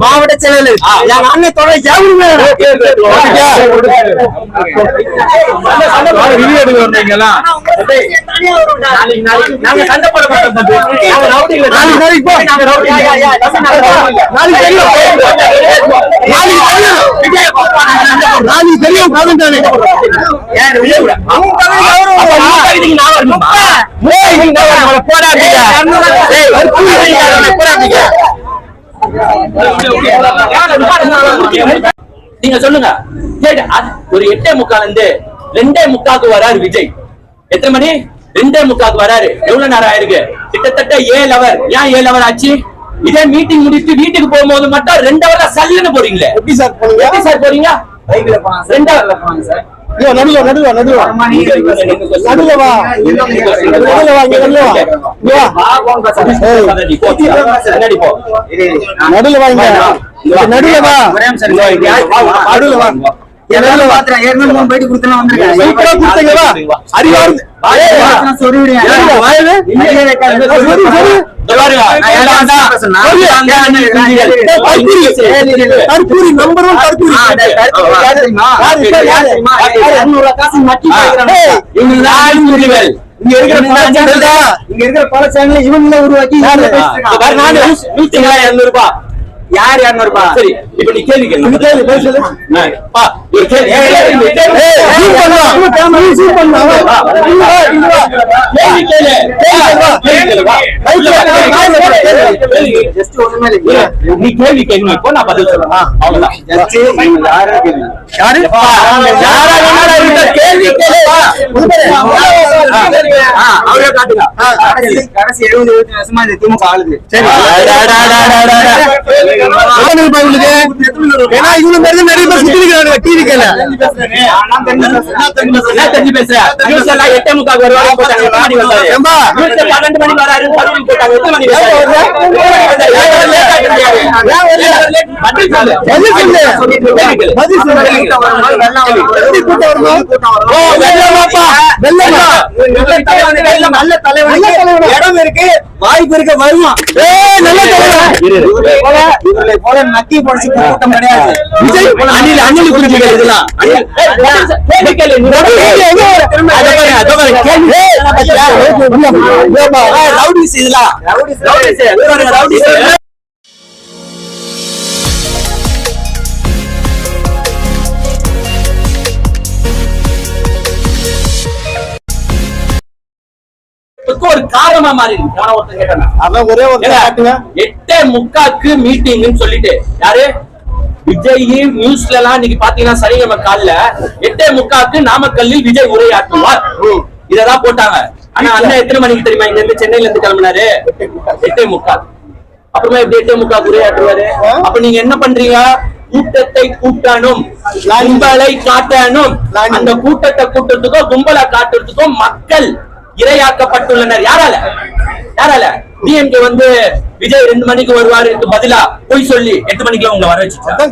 மாவட்ட செயலர் என் அண்ணன் தொகை நாங்க சண்டை போட நாளைக்கு தெரியும். நீங்க சொல்லுங்க. சரி, ஒரு எட்டே முக்கால் இருந்து ரெண்டே முக்காக்கு வராரு விஜய். எத்தனை மணி? ரெண்டே முக்காக்கு வராரு. எவ்வளவு நேரம் ஆயிருக்கு? கிட்டத்தட்ட ஏழு அவர் ஏன் ஏழு அவர் ஆச்சு? இதே மீட்டிங் முடிச்சு வீட்டுக்கு போகும்போது மட்டும் ரெண்டு அவர் சல்லுன்னு போறீங்களே. எப்படி சார் போனீங்க? எப்படி சார் போறீங்க? ரெண்டு hour. ஐயோ, நடுவுல நடுவுல நடுவுல நடுவுல. வா. நடுவுல வா நடுவுல வா. இங்க. நடுவுல வா இங்க. இங்க நடுவுல வா. நடுவுல வா. இங்க இருக்கிற பல சேனல் தான். இங்க இருக்கிற பல சேனல் இவங்க உருவாக்கி இருநூறு ரூபாய் யார் யார் சரி இப்ப நீ கேள்வி கேளு. நீ கேளு, பேசு சொல்லு. பா, ஒரு கேள்வி. ஏய், கேள்வி. zoom பண்ணலாம். நீ zoom பண்ணலாம். வா, வா. கேள்வி கேளு. கேள்வி. கேள்வி கேளு, வா. கேள்வி. கேள்வி கேளு. கேள்வி இப்போ நான் பதில் சொல்றேன் அவ்வளவுதான் யாரு? பா, யாரா வேணாலும் இருக்க, கேள்வி கேளு, வா. ஆ, அவரே காட்டுங்க ஏன்னா நிறைய பேர் டிவி கேல தெரிஞ்சு எட்டே பன்னெண்டு போட்டாங்க. எத்தனை? பதில் சொல்லு. கூட்டம்? ஓ, வெள்ளமாப்பா. வெள்ளமா? நல்ல தலைவனா? இடம் இருக்கு வாய்ப்பு இருக்க வருவான் ஏய் நல்ல தலைவன் விஜய் அணில் அணில் குறிஞ்சிகள் இதெல்லாம் அணில். ஏய், கேள்வி கேளு. இதுக்கு ஒரு காரணமா மாறி கேட்டானா? அதான் ஒரே ஒரு எட்டே முக்காக்கு மீட்டிங்னு சொல்லிட்டு யாரு? விஜய் நியூஸ்ல எல்லாம் இன்னைக்கு பாத்தீங்கன்னா சனிக்கிழமை காலைல எட்டே முக்காக்கு நாமக்கல்லில் விஜய் உரையாற்றுவார். இததான் போட்டாங்க. ஆனா அண்ணன் எத்தனை மணிக்கு தெரியுமா? இங்க இருந்து சென்னையில இருந்து கிளம்பினாரு. எட்டே முக்கால் அப்புறமா எப்படி எட்டே முக்கால் உரையாற்றுவாரு? அப்ப நீங்க என்ன பண்றீங்க? கூட்டத்தை கூட்டணும். கும்பலை காட்டணும். அந்த கூட்டத்தை கூட்டத்துக்கும் கும்பலை காட்டுறதுக்கும் மக்கள் இரையாக்கப்பட்டுள்ளனர். யாரால? யாரால? டிஎம்கே வந்து விஜய் ரெண்டு மணிக்கு வருவாருக்கு பதிலா பொய் சொல்லி எட்டு மணிக்கு உங்களை வர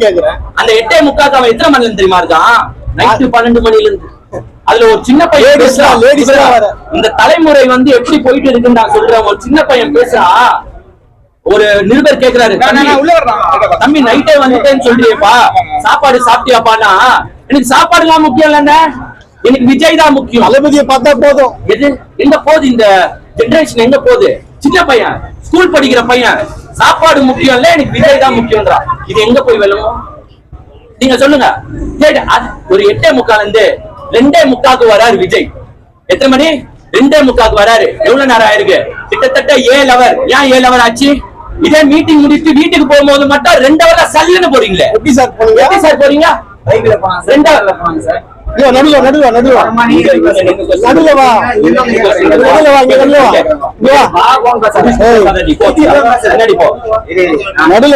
கேக்குறேன். அந்த எட்டே முக்காக்கு அவன் எத்தனை மணில தெரியுமா இருக்கான்? நைட்டு பன்னெண்டு மணில இருந்து அதுல ஒரு சின்ன பையன் பேசுறான். இந்த தலைமுறை வந்து எப்படி போயிட்டு இருக்குன்னு நான் சொல்றேன். ஒரு சின்ன பையன் பேசுறான் ஒரு நிருபர் கேக்குறாரு தம்பி, நைட்டே வந்துட்டேன்னு சொல்றியப்பா. சாப்பாடு சாப்பிட்டியாப்பான்னா எனக்கு சாப்பாடு எல்லாம் முக்கியம் இல்லைண்ணே. எனக்கு விஜய் தான் முக்கியம். தளபதியை பார்த்தா போதும். எது எங்க போகுது இந்த ஜெனரேஷன் எங்க போகுது? சின்ன பையன் ஸ்கூல் படிக்கிற பையன் சாப்பாடு முக்கியம் இல்ல எனக்கு விஜய் தான் முக்கியம்ன்றா. இது எங்க போய் வெல்லுமோ நீங்க சொல்லுங்க. சரி, அது ஒரு எட்டே முக்கால் இருந்து ரெண்டே முக்காக்கு வராரு விஜய். எத்தனை மணி? ரெண்டே முக்காக்கு வராரு. எவ்வளவு நேரம் ஆயிருக்கு? கிட்டத்தட்ட ஏழு அவர் ஏன் ஏழு அவர் ஆச்சு? இதே மீட்டிங் முடிச்சு வீட்டுக்கு போகும்போது மட்டும் ரெண்டு அவர் சல்லுன்னு போறீங்களே. எப்படி சார் போனீங்க? எப்படி சார் போறீங்க? ரெண்டு hour. ஐயோ, நடுவுல நடுவுல நடுவுல நடுவுல வா. நடுவுல வா இங்க நடுவுல வா. இங்க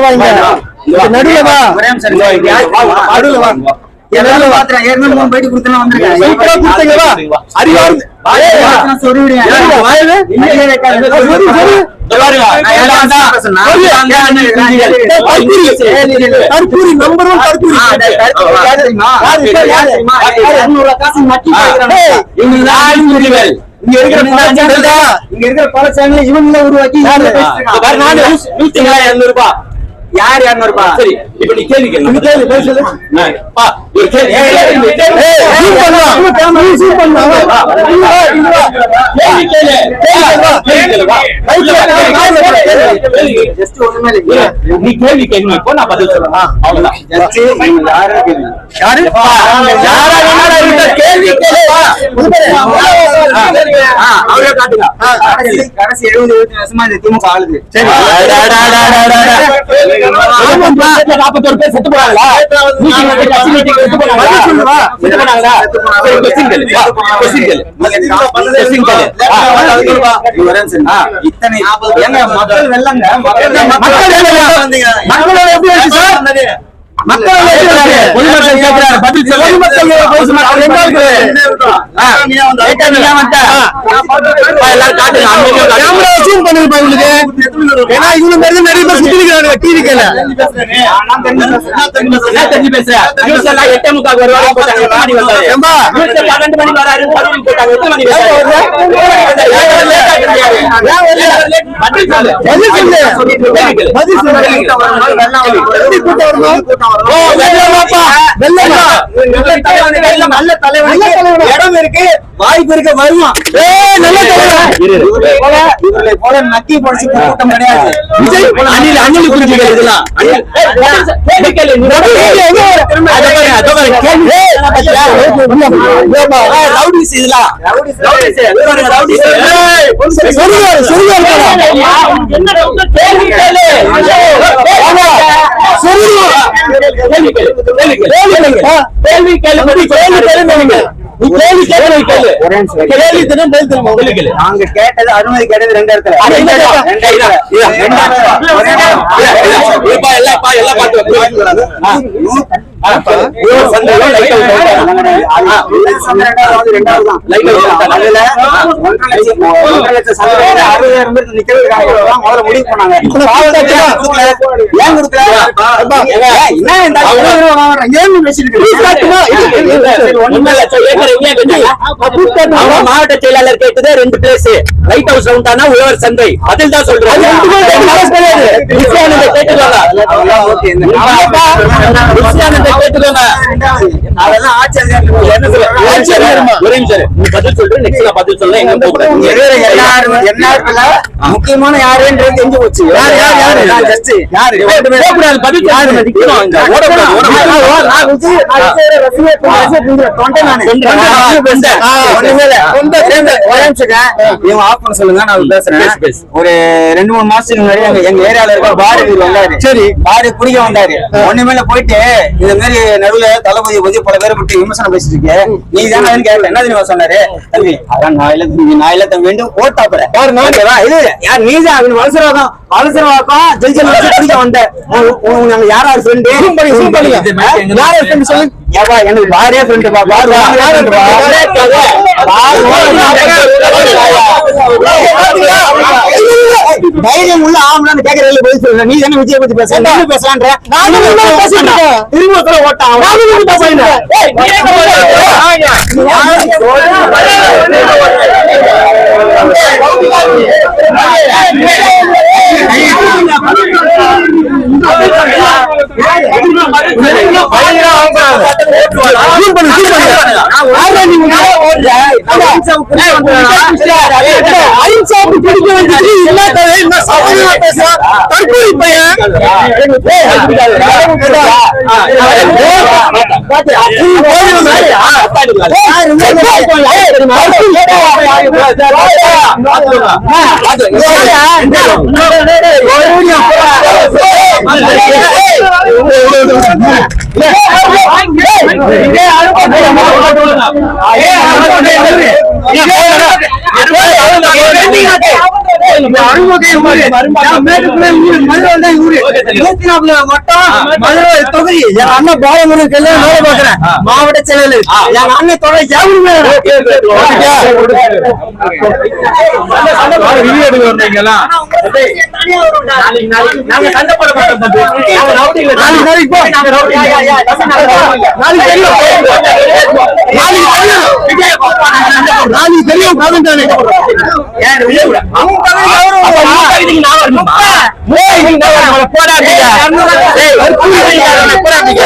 வா. இங்க. நடுவுல வா. நடுவுல வா. என் நடுவுல வா. பேட்டி கொடுத்தனா வந்திருக்கேன். அறிவார்ந்து. வாயை சொருவிடுவேன். ஏறுங்க, வாயில. இங்கே இருக்கிற பல தான். இங்க இருக்கிற பல சேனல் இவங்கள உருவாக்கி யாரு? இவங்க ஆ, பேசிட்டு இந்த பாரு, நானு இருக்காங்க. நூத்தி- நூத்தி இருநூறு ரூபாய். யார் இருநூறு ரூபாய் சரி இப்ப நீ கேள்வி கேளு. கேளு, சொல்லு. பா, ஒரு கேள்வி. ஏய், ஏய், கேள்வி கேளு. ஏய். வா. வா. கேள்வி கேளு. கேள்வி கேளு, வா. கேள்வி கேளு. கேளு. ஜஸ்ட் ஒண்ணுமே இல்லை நீ கேள்வி இப்போ நான் பதில் சொல்றேன் அவ்வளவுதான் ஜஸ்ட் இவங்க யாரும் கேள்வி யாரு? யாரா கேள்வி அவரே காட்டுங்க கடைசி எழுபது வருஷமா இந்த திமுக ஆளுது சரி. நாற்பத்தோரு பேர் செத்து போனாங்களா செத்து போனாங்களா செத்து போனாங்களா இத்தனை மக்கள் வெள்ளங்க மக்கள் மக்கள் எப்படி சார்? மக்கள் பொதுமக்கள் ஏன்னா இவனு மாதிரி நிறைய பேர் சுத்தி இருக்கிறாங்க டிவி கேல தெரிஞ்சு எட்டே முக்காக்கு போட்டாங்க. பன்னெண்டு மணிக்கு வராரு, போட்டாங்க. எத்தனை மணிக்கு நல்ல இடம் இருக்கு வாய்ப்பு இருக்கு வருவான் இவர்களை போல நக்கி படிச்சு கூட்டம் கிடையாது அணில் அணில் குஞ்சுகள் இதெல்லாம் ரவுடிஸ் இதெல்லாம். என்ன doubt? கேள்வி. கேள்வி கேளு. கேள்வி. கேள்வி கேளு. பதில்? கேள்வி கேளு. நாங்க கேட்டது அனுமதி கேட்டது ரெண்டு இடத்துல எல்லாம் எல்லாம் பார்த்து முடிவு பண்ணாங்க மாவட்ட செயலாளர் கேட்டது ரெண்டு பிளேஸ் லைட் ஹவுஸ் ரவுண்டானா உழவர் சந்தை அதில் தான் சொல்றேன் முக்கியமான யாருன்றது தெரிஞ்சு போச்சு. யார், யார், யாரு? யாரு? பதில் பண்ண சொல்லுங்க நான் பேசுறேன் பேசு, பேசு. ஒரு ரெண்டு மூணு மாசத்துக்கு முன்னாடி எங்க ஏரியால இருக்க பாரு வந்தாரு சரி. பாரு குடிக்க வந்தாரு ஒண்ணுமேல போயிட்டு இந்த மாதிரி நடுவுல தளபதி பத்தி பல பேரை பற்றி விமர்சனம் பேசிட்டு இருக்கு நீ தானே கேட்கல என்ன தெரியுமா சொன்னாரு தம்பி அதான் நாயில தம்பி நாயில தம்பி வேண்டும் ஓட்டாப்புற பாரு, நான்? இது யார் நீ தான் அவன் வலசரவாதம் வலசரவாக்கம் ஜெயிச்சல் குடிக்க யாரா ஃப்ரெண்டு எனக்கு பாரே ஃப்ரெண்டு பா பாரு யார் friend பா? பாரு தைரியம் உள்ள ஆம்பளான்னு கேக்குறதுல பதில் சொல்ற நீ தானே விஜய் பத்தி பேசுற நீ உண்மை பேசிட்டு இருக்கேன். திரும்ப ஒருத்தர ஓட்டான் நானும் உண்மை பேசுறேன். ஏய், நீ அஹிம்சாவுக்கு பிடிக்க வேண்டியது இல்லாத சவாலாக பேசுறான் தற்கொலை பையன் ஒரு எங்க Zoom பண்ணு, மாவட்ட செயலர் என் அண்ணன் தொடர் நாளைக்கு நாளைக்கு நாங்க சண்டை போட மாட்டோம் நாளைக்கு நாளைக்கு போ. நாங்க ரவுட்டிங் நாளைக்கு தெரியும். நாளைக்கு தெரியும். காதன்றானே போராட்டீங்க